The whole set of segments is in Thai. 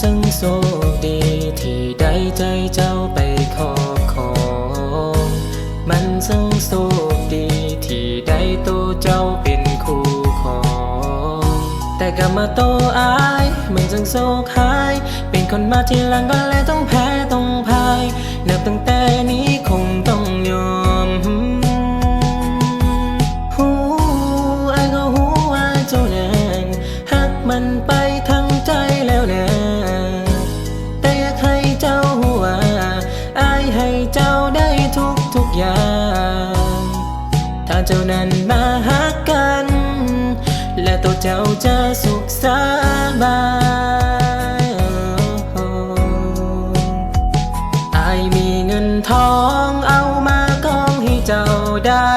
ซึ่งโชคดีที่ได้ใจเจ้าไปขอขอ มันซึ่งโชคดีที่ได้ตัวเจ้าเป็นคู่ของแต่กลับมาโตอายมันซึ่งโชคหาย เป็นคนมาที่หลังก็เลยต้องแพ้ต้องพ่ายนับตั้งแต่ อย่างถ้าเจ้านั้นมาหักกัน และตัวเจ้าจะสุขสบายอายมีเงินทองเอามากองให้เจ้าได้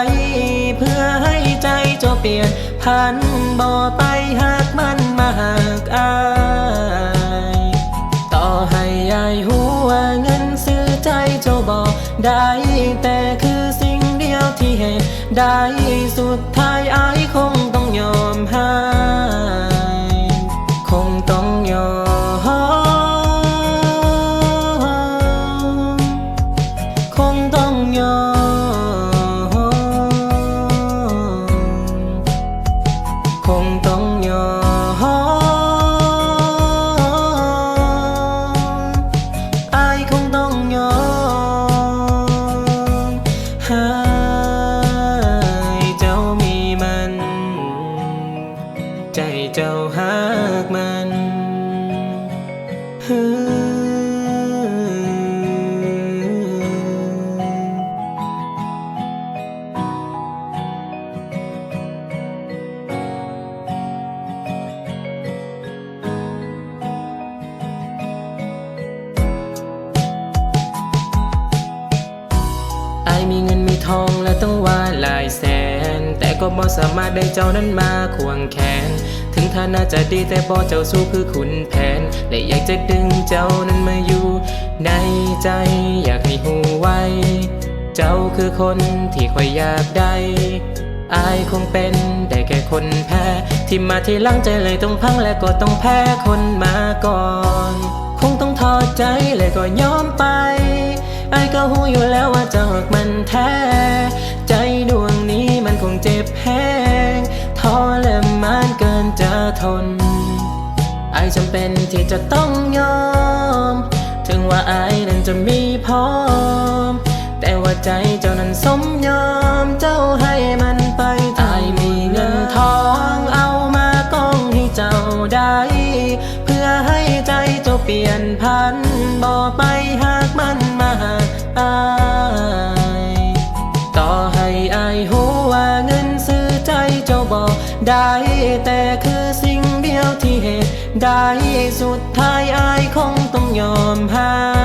เพื่อให้ใจเจ้าเปลี่ยนพันบ่ไปหักมันมาหักอาย ต่อให้อายหัวเงิน ได้แต่คือสิ่งเดียวที่เห็น ได้สุดท้ายอายคงต้องยอมให้ากมันไอมีเงินมีทองและต้องว่าหลายแสน แต่ก็บ่สามารถได้เจ้านั้นมาควงแขน ถึงฐานะจะดีแต่บ่เจ้าสู้คือขุนแผนและอยากจะดึงเจ้านั้นมาอยู่ ในใจอยากให้หูไว้ เจ้าคือคนที่คอยอยากได้อายคงเป็นได้แค่คนแพ้ ที่มาที่หลังใจเลยต้องพังและก็ต้องแพ้คนมาก่อน คงต้องทอดใจและก็ยอมไปไอ้ก็หูอยู่แล้วว่าจะหักมันแท้ แห้งทรมานเกินจะทน ไอจำเป็นที่จะต้องยอม ถึงว่าไอนั้นจะมีพร้อม แต่ว่าใจเจ้านั้นสมยอม ได้แต่คือสิ่งเดียวที่เหตุ ได้สุดท้ายอายคงต้องยอมให้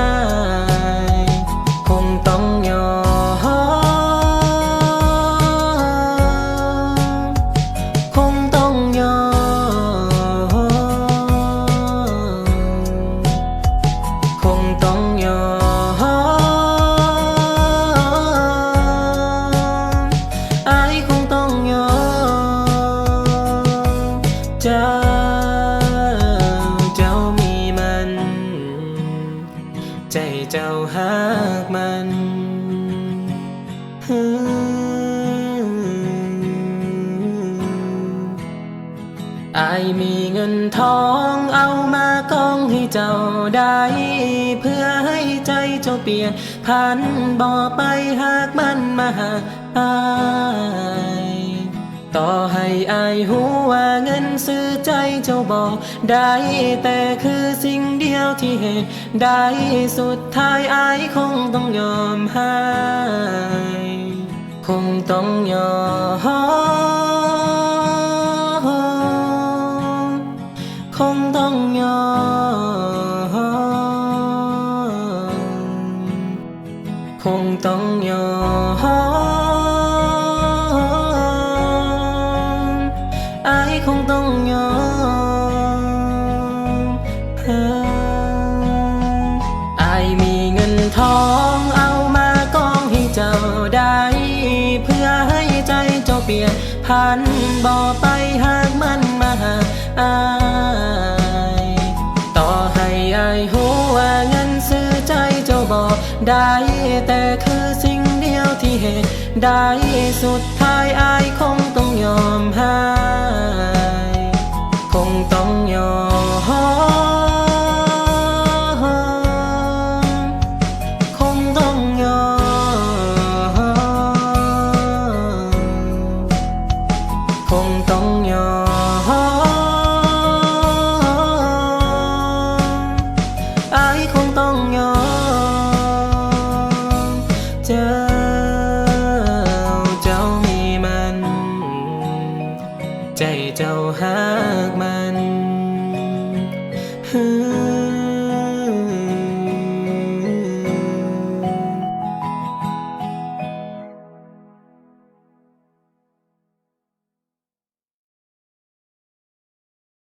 ทองเอามากองให้เจ้าได้ เพื่อให้ใจเจ้าเปลี่ยนพันบ่ไปหากมันมาหาอายต่อให้อายหูว่าเงินซื้อใจเจ้าบอกได้ แต่คือสิ่งเดียวที่เหตุได้สุดท้ายอายคงต้องยอมให้คงต้องยอม ลี่ยนพันบ่ไปหากมันมาหาอายต่อให้อายหูว่าเงินซื้อใจเจ้าบ่ได้แต่คือสิ่งเดียวที่เหตุได้สุดท้ายอายคงต้องยอมให้คงต้องยอม không tóc nhỏ. Ai không tóc nhỏ? Chờ